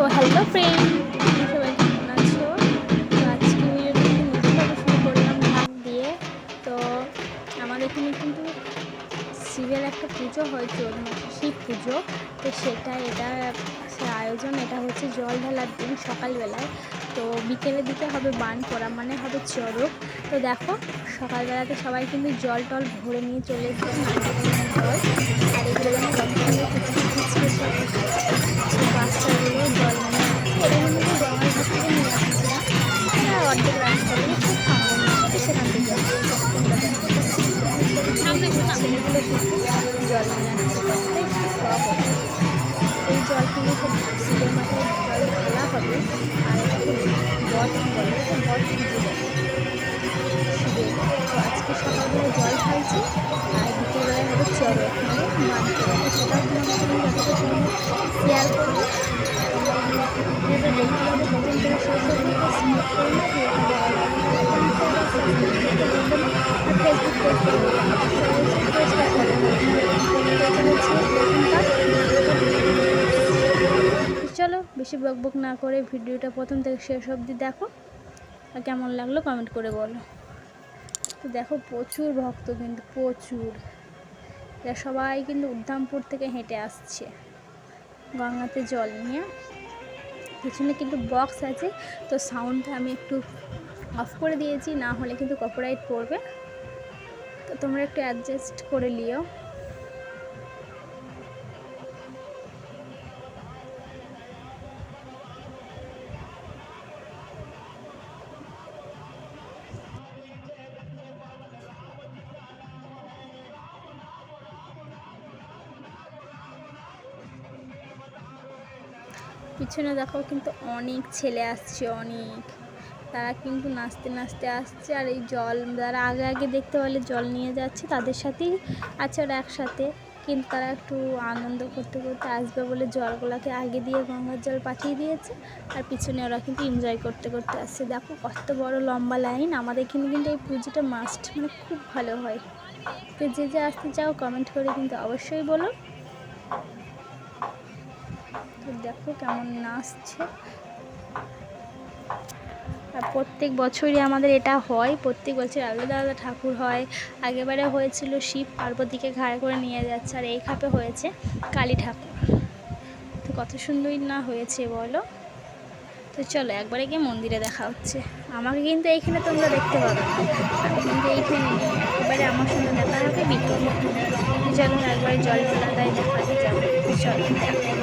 তো hello friend সবাই কেমন আছো তো আজকে ভিডিওটা শুরু করলাম ভাগ দিয়ে। তো, আমাদের এখানে কিন্তু শিবের একটা পুজো হয় মাসে শিব পুজো। তো, সেটা, এটা আয়োজন, এটা হচ্ছে জল ঢালার দিন সকালবেলায়। তো, বিকেলের দিকে হবে বান পড়া মানে হবে চড়ক। তো, দেখো, সকালবেলাতে সবাই কিন্তু জল টল ভরে নিয়ে চলে এসেছে। জল আর এগুলো বাচ্চাগুলো জল মধ্যে কিন্তু গঙ্গার ঘাট থেকে নিয়ে আসছিলাম আর অর্ধেক রাস্তা দিয়ে খুব সামনে সেখান থেকে ছেলেগুলো কিন্তু জল নিয়ে আসছে এই জল কিন্তু খুব চলো বেশি বক বক না করে ভিডিওটা প্রথম থেকে শেষ অবধি দেখো। আর কেমন লাগল কমেন্ট করে বলো। তো দেখো প্রচুর ভক্ত কিন্তু প্রচুর। এরা সবাই কিন্তু উদ্ধামপুর থেকে হেঁটে আসছে। গঙ্গাতে জল নিয়ে। পিছনে কিন্তু বক্স আছে, তো সাউন্ডটা আমি একটু অফ করে দিয়েছি, না হলে কিন্তু কপিরাইট পড়বে। তো তোমরা একটু অ্যাডজাস্ট করে নিও পিছনে দেখো কিন্তু অনেক ছেলে আসছে, অনেক। তারা কিন্তু নাচতে নাচতে আসছে আর এই জল, যারা আগে আগে দেখতে পেলে জল নিয়ে যাচ্ছে তাদের সাথেই আছে ওরা একসাথে। কিন্তু তারা একটু আনন্দ করতে করতে আসবে বলে জলগুলোকে আগে দিয়ে গঙ্গার জল পাঠিয়ে দিয়েছে আর পিছনে ওরা কিন্তু এনজয় করতে করতে আসছে। দেখো কত বড় লম্বা লাইন আমাদের এখানে কিন্তু এই পুজোটা মাস্ট মানে খুব ভালো হয়। তো যে যে আসতে চাও কমেন্ট করে কিন্তু অবশ্যই বলো। দেখো কেমন নাচছে। প্রত্যেক বছরই আমাদের এটা হয়, প্রত্যেক বছর আলাদা আলাদা ঠাকুর হয়। আগেবারে হয়েছিল শিব, পার্বতীকে ঘাড়ে করে নিয়ে যাচ্ছে, আর এই খাপে হয়েছে কালী ঠাকুর। তো কত সুন্দরই না হয়েছে বলো। তো চলো একবারে গিয়ে মন্দিরে দেখা হচ্ছে। আমাকে কিন্তু এইখানে তোমরা দেখতে পাবে কিন্তু এইখানে একবারে আমার সঙ্গে দেখা হবে বিকেলে। চলো একবারে জল ঢালা তাই দেখাতে যাব চলো।